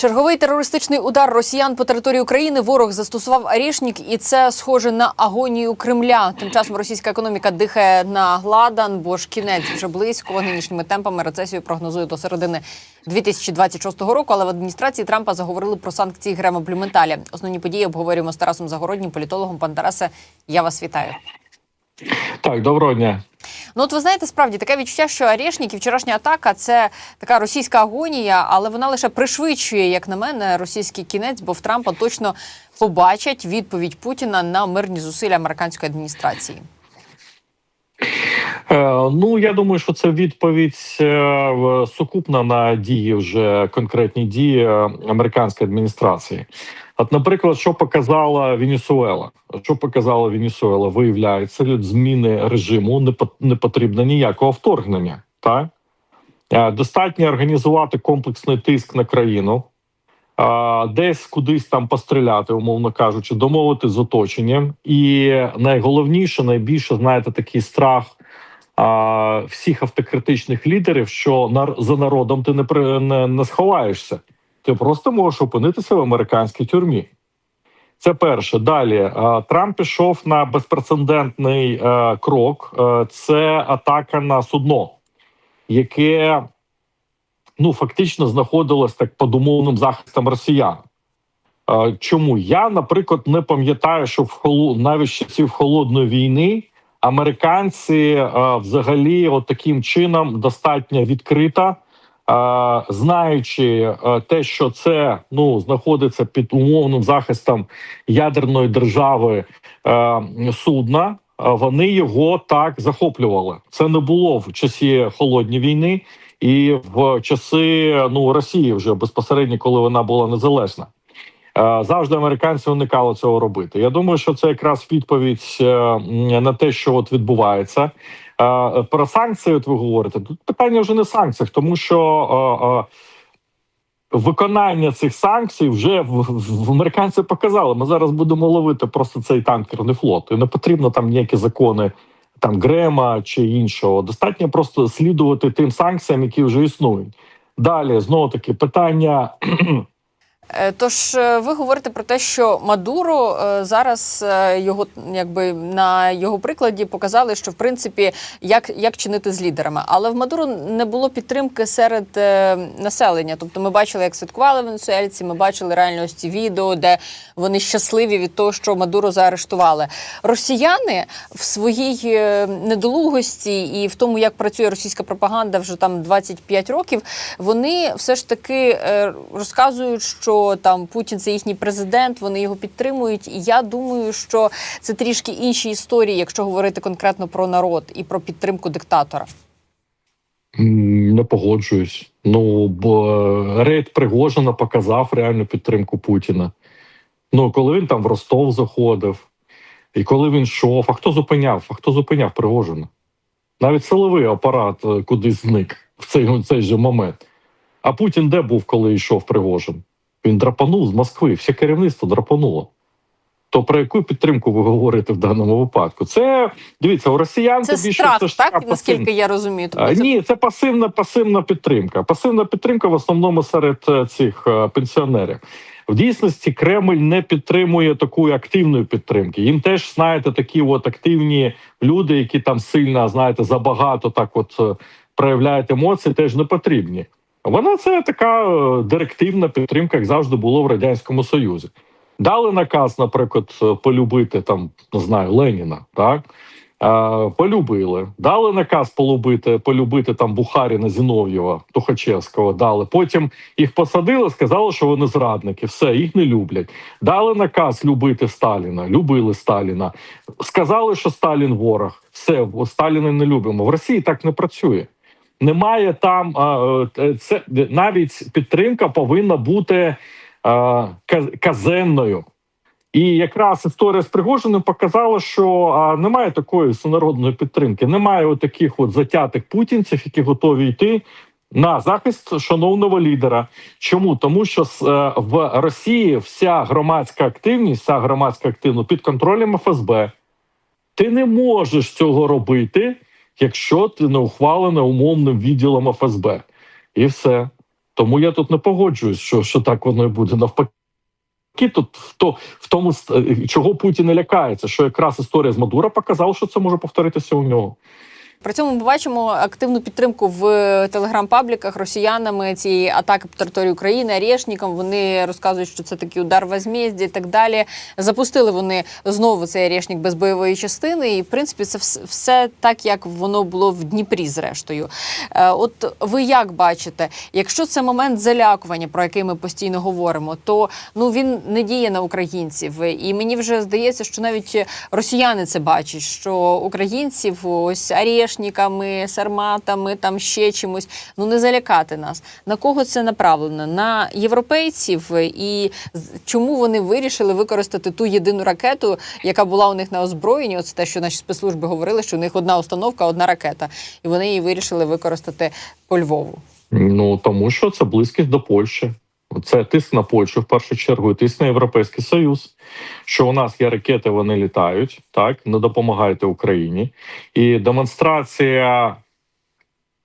Черговий терористичний удар росіян по території України ворог застосував Арішнік, і це схоже на агонію Кремля. Тим часом російська економіка дихає на гладан, бо ж кінець вже близько. Нинішніми темпами рецесію прогнозують до середини 2026 року. Але в адміністрації Трампа заговорили про санкції Грема Блюменталя. Основні події обговорюємо з Тарасом Загороднім, політологом. Пан Тарасе, я вас вітаю. Так, доброго дня. Ну, от ви знаєте, справді таке відчуття, що Арєшнік і вчорашня атака це така російська агонія, але вона лише пришвидшує, як на мене, російський кінець, бо в Трампа точно побачать відповідь Путіна на мирні зусилля американської адміністрації. Е, ну я думаю, що це відповідь е, сукупна на дії вже конкретні дії е, американської адміністрації. От, наприклад, що показала Венесуела? Що показала Венесуела? Виявляється, від зміни режиму не пот- потрібно ніякого вторгнення. Так Е, достатньо організувати комплексний тиск на країну, десь кудись там постріляти, умовно кажучи, домовити з оточенням. І найголовніше, найбільше, знаєте, такий страх всіх автократичних лідерів, що за народом ти не, не, не сховаєшся. Ти просто можеш опинитися в американській тюрмі. Це перше. Далі Трамп пішов на безпрецедентний е, крок. Е, це атака на судно, яке ну фактично знаходилось так під умовним захистом росіян. Е, Чому я, наприклад, не пам'ятаю, що в холу навіть часів холодної війни американці е, взагалі, от таким чином, достатньо відкрита, е, знаючи е, те, що це ну знаходиться під умовним захистом ядерної держави е, судна. е, Вони його так захоплювали. Це не було в часі холодної війни і в часи ну Росії вже безпосередньо, коли вона була незалежна. Завжди американці уникали цього робити. Я думаю, що це якраз відповідь на те, що от відбувається. Е, Про санкції, от ви говорите, тут питання вже не в санкціях, тому що е, е, виконання цих санкцій вже в, американці показали. Ми зараз будемо ловити просто цей танкерний флот. І не потрібно там ніякі закони там Грема чи іншого. Достатньо просто слідувати тим санкціям, які вже існують. Далі знову таки питання. Е, Тож е, ви говорите про те, що Мадуро е, зараз його якби на його прикладі показали, що в принципі як, як чинити з лідерами. Але в Мадуро не було підтримки серед населення. Тобто, ми бачили, як святкували венесуельці, ми бачили реально ці відео, де вони щасливі від того, що Мадуро заарештували. Росіяни в своїй недолугості і в тому, як працює російська пропаганда вже там 25 років, вони все ж таки розказують, що там Путін це їхній президент, вони його підтримують. І я думаю, що це трішки інші історії, якщо говорити конкретно про народ і про підтримку диктатора. Не погоджуюсь. Ну бо рейд Пригожина показав реальну підтримку Путіна. Ну, коли він там в Ростов заходив, і коли він йшов, а хто зупиняв? А хто зупиняв Пригожина? Навіть силовий апарат е, кудись зник в цей, в цей же момент. А Путін де був, коли йшов Пригожин? Він драпанув з Москви, все керівництво драпануло. То про яку підтримку ви говорите в даному випадку? Це дивіться, у росіян Це більше страх, це ж так така наскільки я розумію. Тобто це Ні, це пасивна пасивна підтримка. Пасивна підтримка в основному серед е, цих е, пенсіонерів. В дійсності Кремль не підтримує такої активної підтримки. Їм теж знаєте такі от активні люди, які там сильно знаєте забагато так, от е, проявляють емоції, теж не потрібні. Вона це така е, директивна підтримка, як завжди було в радянському Союзі. Дали наказ, наприклад, е, полюбити там не знаю Леніна, так Е, полюбили. Дали наказ полюбити, полюбити там Бухаріна, Зінов'єва, Тухачевського. Дали. Потім їх посадили, сказали, що вони зрадники. Все, їх не люблять. Дали наказ любити Сталіна, любили Сталіна. Сказали, що Сталін ворог. Все, Сталіна не любимо. В Росії так не працює. Немає там е, це навіть підтримка повинна бути казенною. І якраз історія з Пригожиним показала, що а, немає такої всенародної підтримки, немає таких от затятих путінців, які готові йти на захист шановного лідера. Чому тому, що е, в Росії вся громадська активність, вся громадська активність під контролем ФСБ. Ти не можеш цього робити, якщо ти не ухвалена умовним відділом ФСБ, і все. Тому я тут не погоджуюсь, що, що так воно і буде. Навпаки, тут в, то, в тому, с- чого Путін не лякається, що якраз історія з Мадура показала, що це може повторитися у нього. При цьому ми бачимо активну підтримку в телеграм-пабліках росіянами цієї атаки по території України, Арєшнікам. Вони розказують, що це такий удар возмездя і так далі. Запустили вони знову цей Арєшнік без бойової частини. І в принципі це все так, як воно було в Дніпрі, зрештою. Е, От ви як бачите, якщо це момент залякування, про який ми постійно говоримо, то ну він не діє на українців. І мені вже здається, що навіть росіяни це бачать, що українців ось арешниками, сарматами, там ще чимось, ну не залякати нас. На кого це направлено? На європейців, і чому вони вирішили використати ту єдину ракету, яка була у них на озброєнні? Оце те, що наші спецслужби говорили, що у них одна установка, одна ракета, і вони її вирішили використати по Львову. Ну тому що це близькість до Польщі. Це тиск на Польщу в першу чергу, тиск на Європейський Союз. Що у нас є ракети, вони літають, так не допомагайте Україні. І демонстрація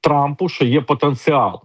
Трампу, що є потенціал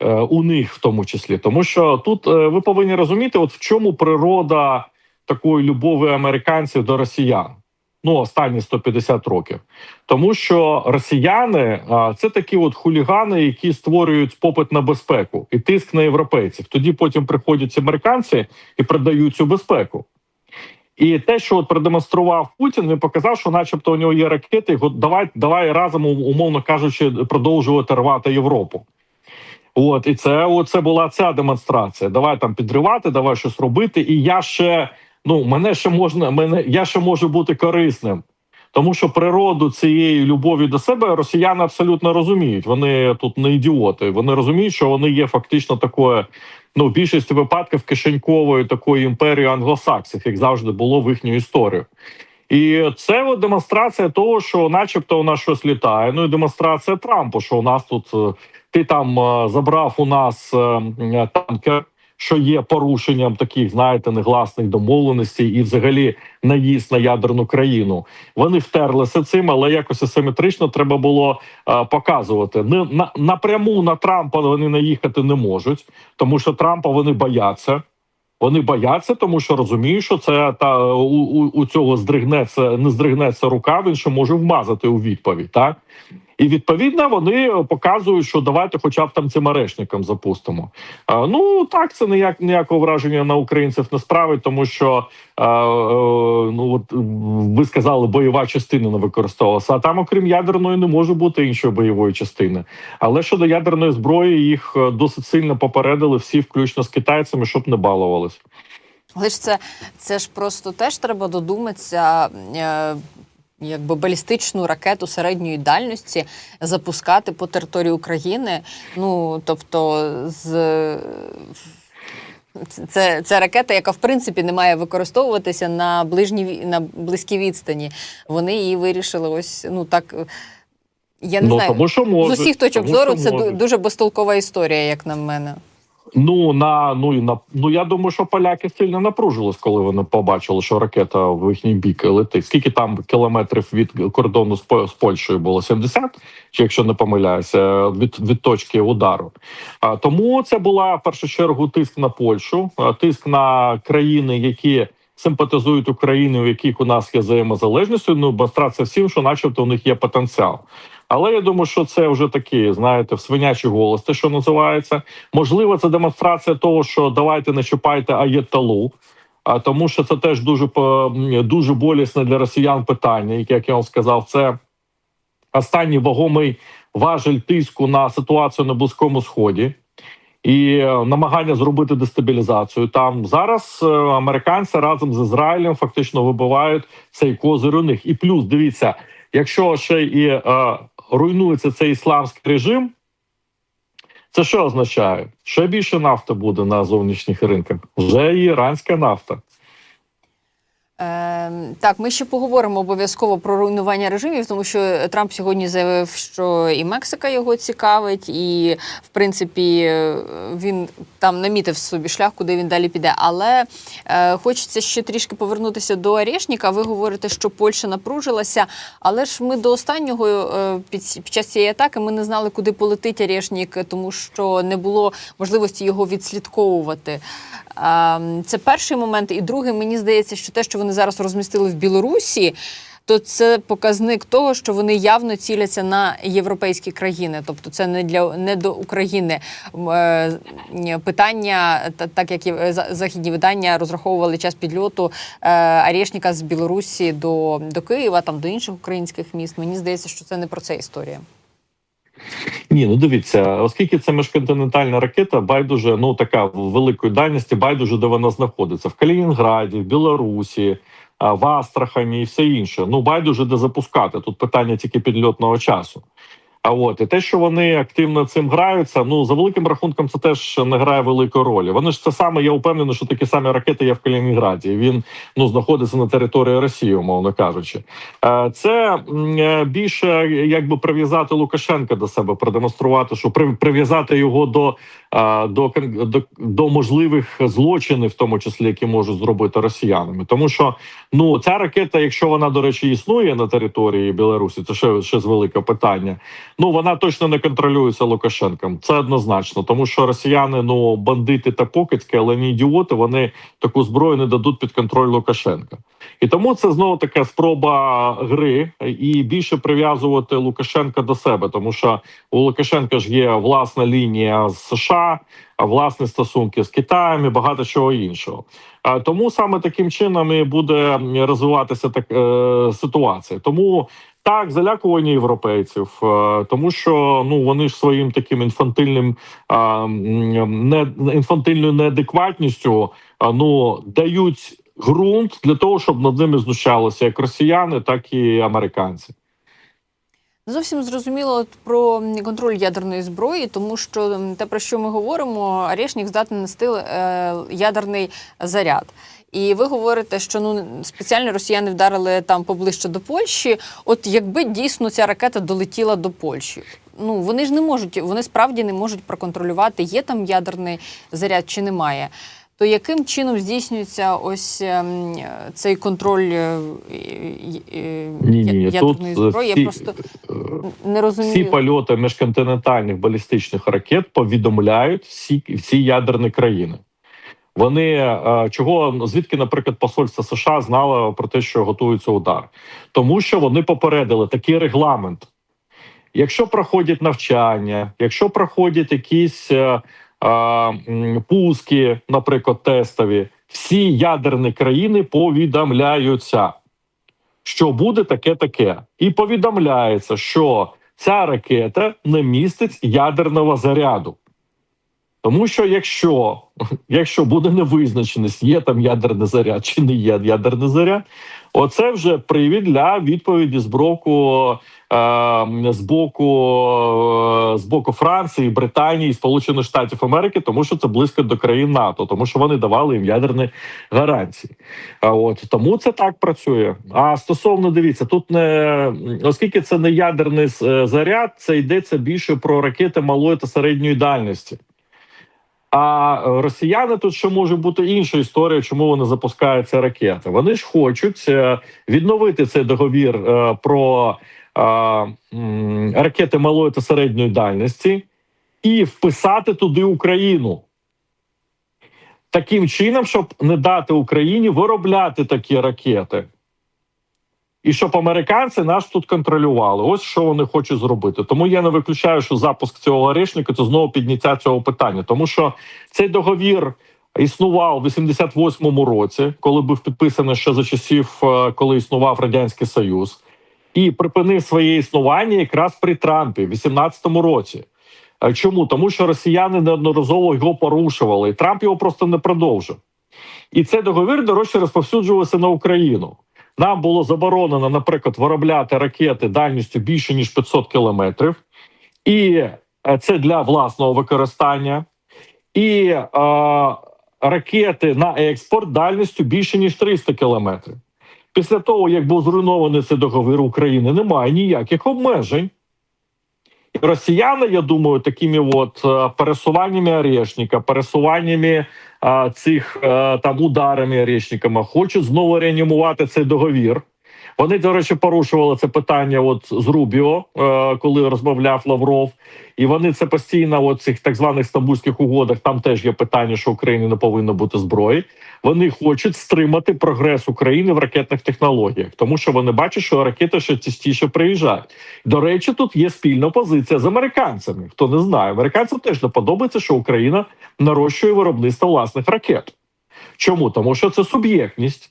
е, у них в тому числі. Тому що тут е, ви повинні розуміти, от в чому природа такої любові американців до росіян. Ну, останні 150 років. Тому що росіяни а, це такі от хулігани, які створюють попит на безпеку і тиск на європейців. Тоді потім приходять американці і продають цю безпеку. І те, що от продемонстрував Путін, він показав, що, начебто, у нього є ракети. Давай, давай разом, умовно кажучи, продовжувати рвати Європу. От і це, це була ця демонстрація. Давай там підривати, давай щось робити. І я ще ну мене ще можна, мене я ще можу бути корисним. Тому що природу цієї любові до себе росіяни абсолютно розуміють. Вони тут не ідіоти. Вони розуміють, що вони є фактично такою, ну в більшості випадків кишеньковою такою імперією англосаксів, як завжди було в їхню історію. І це от демонстрація того, що, начебто, у нас щось літає. Ну і демонстрація Трампу, що у нас тут е, ти там е, забрав у нас е, танкер, що є порушенням таких, знаєте, негласних домовленостей і взагалі наїзд на ядерну країну. Вони втерлися цим, але якось асиметрично треба було е, показувати. Не на напряму на Трампа вони наїхати не можуть, тому що Трампа вони бояться. Вони бояться, тому що розуміють, що це та у, у, у цього здригнеться, не здригнеться рука. Він ще може вмазати у відповідь, так і відповідно вони показують, що давайте, хоча б там цим арешникам запустимо. А, ну так це ніяк ніякого враження на українців не справить, тому що а, е, ну от ви сказали, бойова частина не використовувалася. А там, окрім ядерної, не може бути іншої бойової частини. Але щодо ядерної зброї, їх е, досить сильно попередили всі, включно з китайцями, щоб не балувались. Ж це, це ж просто теж треба додуматися. Якби балістичну ракету середньої дальності запускати по території України. Ну тобто, з це, це ракета, яка в принципі не має використовуватися на ближній на близькій відстані. Вони її вирішили ось ну так. Я не ну знаю. тому що З усіх точок тому зору це можуть. дуже безтолкова історія, як на мене. Ну на ну і на ну я думаю, що поляки сильно напружились, коли вони побачили, що ракета в їхній бік летить. Скільки там кілометрів від кордону з, Польщею було? 70? Чи якщо не помиляюся, від, від точки удару. А тому це була в першу чергу тиск на Польщу, тиск на країни, які. Симпатизують Україні, у яких у нас є взаємозалежністю, ну демонстрація всім, що, начебто, у них є потенціал. Але я думаю, що це вже такі, знаєте, в свинячий голос, те, що називається. Можливо, це демонстрація того, що давайте не чіпайте аєталу. А тому, що це теж дуже дуже болісне для росіян питання, як я вам сказав, це останній вагомий важель тиску на ситуацію на близькому сході. І е, намагання зробити дестабілізацію там зараз е, американці разом з Ізраїлем фактично вибивають цей козир у них. І плюс дивіться, якщо ще і е, руйнується цей ісламський режим, це що означає? Ще більше нафти буде на зовнішніх ринках. Вже іранська нафта. Е, так, ми ще поговоримо обов'язково про руйнування режимів, тому що Трамп сьогодні заявив, що і Мексика його цікавить, і в принципі е, він там намітив собі шлях, куди він далі піде. Але е, хочеться ще трішки повернутися до Орешника. Ви говорите, що Польща напружилася, але ж ми до останнього е, під, під час цієї атаки ми не знали, куди полетить Орешник, тому що не було можливості його відслідковувати. Ем, Це перший момент. І другий, мені здається, що те, що вони зараз розмістили в Білорусі, то це показник того, що вони явно ціляться на європейські країни. Тобто, це не для не до України е, питання, та- так як за- західні видання розраховували час підльоту е, Арєшніка з Білорусі до, до Києва, там до інших українських міст. Мені здається, що це не про це історія. Ні, ну дивіться, оскільки це міжконтинентальна ракета, байдуже ну така великої дальності, байдуже, де вона знаходиться в Калінінграді, в Білорусі, в Астрахані і все інше. Ну байдуже де запускати. Тут питання тільки підльотного часу. А от і те, що вони активно цим граються, ну за великим рахунком, це теж не грає великої ролі. Вони ж це саме. Я впевнений, що такі самі ракети є в Калінінграді. Він ну знаходиться на території Росії, умовно кажучи. Е, Це е, більше якби прив'язати Лукашенка до себе, продемонструвати, що прив'язати його до, до, до, до можливих злочинів, в тому числі які можуть зробити росіянами. Тому що ну ця ракета, якщо вона до речі існує на території Білорусі, це ще, ще з велике питання. Ну вона точно не контролюється Лукашенком. Це однозначно, тому що росіяни ну бандити та покидьки, але не ідіоти. Вони таку зброю не дадуть під контроль Лукашенка. І тому це знову така спроба гри і більше прив'язувати Лукашенка до себе, тому що у Лукашенка ж є власна лінія з США, а власні стосунки з Китаєм і багато чого іншого. Тому саме таким чином і буде розвиватися так е, ситуація. Тому так залякування європейців, е, тому що ну вони ж своїм таким інфантильним не інфантильною неадекватністю ну дають ґрунт для того, щоб над ними знущалися як росіяни, так і американці. Зовсім зрозуміло про контроль ядерної зброї, тому що те, про що ми говоримо, Орешник здатний нести е, ядерний заряд. І ви говорите, що ну спеціально росіяни вдарили там поближче до Польщі. От якби дійсно ця ракета долетіла до Польщі, ну вони ж не можуть, вони справді не можуть проконтролювати, є там ядерний заряд чи немає. То яким чином здійснюється ось ем, цей контроль е, е, е, Ні, ні, ядерної тут зброї? всі, Я просто е, не розумію. всі польоти міжконтинентальних балістичних ракет повідомляють всі, всі ядерні країни. Вони е, чого звідки, наприклад, посольство США знало про те, що готується удар, тому що вони попередили такий регламент. Якщо проходять навчання, якщо проходять якісь е, е, пуски, наприклад, тестові, всі ядерні країни повідомляються, що буде таке таке, і повідомляється, що ця ракета не містить ядерного заряду. Тому що якщо, якщо буде невизначеність, є там ядерний заряд чи не є ядерний заряд, оце вже привід для відповіді з боку, е, з боку, е, з боку Франції, Британії, Сполучених Штатів Америки, тому що це близько до країн НАТО, тому що вони давали їм ядерні гарантії. А от тому це так працює. А стосовно дивіться, тут не оскільки це не ядерний е, заряд, це йдеться більше про ракети малої та середньої дальності. А е, росіяни тут ще може бути інша історія, чому вони запускають ці ракети. Вони ж хочуть е, відновити цей договір е, про е, ракети малої та середньої дальності і вписати туди Україну. Таким чином, щоб не дати Україні виробляти такі ракети. І щоб американці нас тут контролювали. Ось що вони хочуть зробити. Тому я не виключаю, що запуск цього орешника це знову підняття цього питання, тому що цей договір існував у 88-му році, коли був підписаний ще за часів, е, коли існував радянський союз, і припинив своє існування якраз при Трампі в 18-му році. Е, Чому тому, що росіяни неодноразово його порушували, і Трамп його просто не продовжив. І цей договір дорожче розповсюджувався на Україну. Нам було заборонено, наприклад, виробляти ракети дальністю більше ніж 500 кілометрів, і е, це для власного використання, і е, ракети на експорт дальністю більше ніж 300 кілометрів. Після того, як був зруйнований цей договір України, немає ніяких обмежень. Росіяни, я думаю, такими от е, пересуваннями орешника, пересуваннями а, цих а, там ударами орешниками хочуть знову реанімувати цей договір. Вони, до речі, порушували це питання от з Рубіо, е, коли розмовляв Лавров. І вони це постійно, от цих так званих стамбульських угодах. Там теж є питання, що Україні не повинно бути зброї. Вони хочуть стримати прогрес України в ракетних технологіях, тому що вони бачать, що ракети ще частіше приїжджають. До речі, тут є спільна позиція з американцями. Хто не знає, американцям теж не подобається, що Україна нарощує виробництво власних ракет. Чому? Тому що це суб'єктність,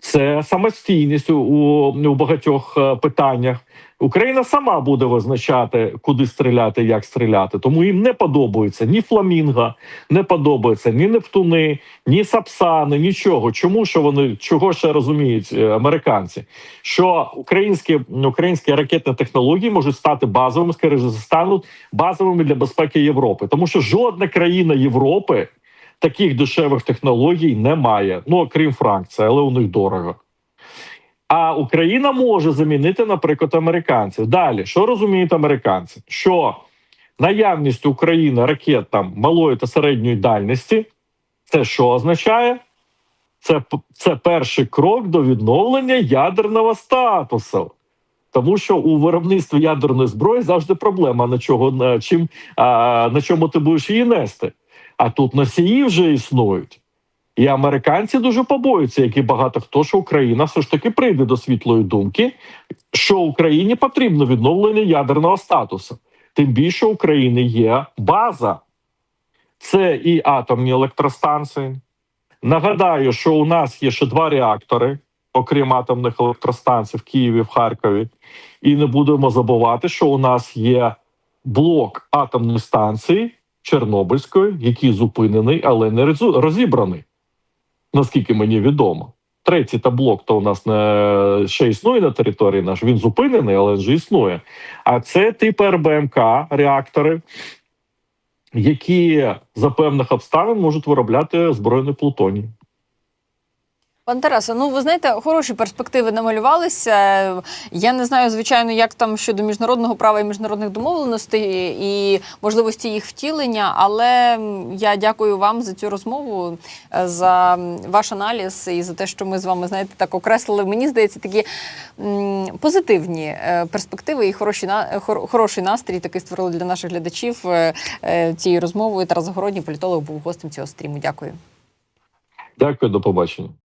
це самостійність у, у багатьох е, питаннях. Україна сама буде визначати, куди стріляти, як стріляти. Тому їм не подобається ні фламінго, не подобається ні Нептуни, ні Сапсани, нічого. Чому що вони чого ще розуміють е, американці? Що українські українські ракетні технології можуть стати базовими, скоріше стануть базовими для безпеки Європи, тому що жодна країна Європи таких дешевих технологій немає. Ну окрім Франції, але у них дорого. А Україна може замінити, наприклад, американців. Далі, що розуміють американці? Що наявність України ракет там малої та середньої дальності, це що означає? Це, це перший крок до відновлення ядерного статусу. Тому що у виробництві ядерної зброї завжди проблема на чого на чим а, на чому ти будеш її нести. А тут носії вже існують. І американці дуже побоюються, як і багато хто, що Україна все ж таки прийде до світлої думки, що Україні потрібно відновлення ядерного статусу. Тим більше України є база. Це і атомні електростанції. Нагадаю, що у нас є ще два реактори, окрім атомних електростанцій в Києві, в Харкові. І не будемо забувати, що у нас є блок атомної станції Чорнобильської, який зупинений, але не розібраний, наскільки мені відомо. Третій та блок то у нас не ще існує на території наш. Він зупинений, але ж існує. А це типи РБМК реактори, які за певних обставин можуть виробляти збройний плутоній. Пан Тарасе, ну ви знаєте, хороші перспективи намалювалися. Я не знаю, звичайно, як там щодо міжнародного права і міжнародних домовленостей і можливості їх втілення. Але я дякую вам за цю розмову, е, за ваш аналіз і за те, що ми з вами знаєте так окреслили. Мені здається, такі позитивні е, перспективи і хороші хороший настрій такий створили для наших глядачів е, цією розмовою. Тарас Загородній політолог був гостем цього стріму. Дякую. Дякую, до побачення.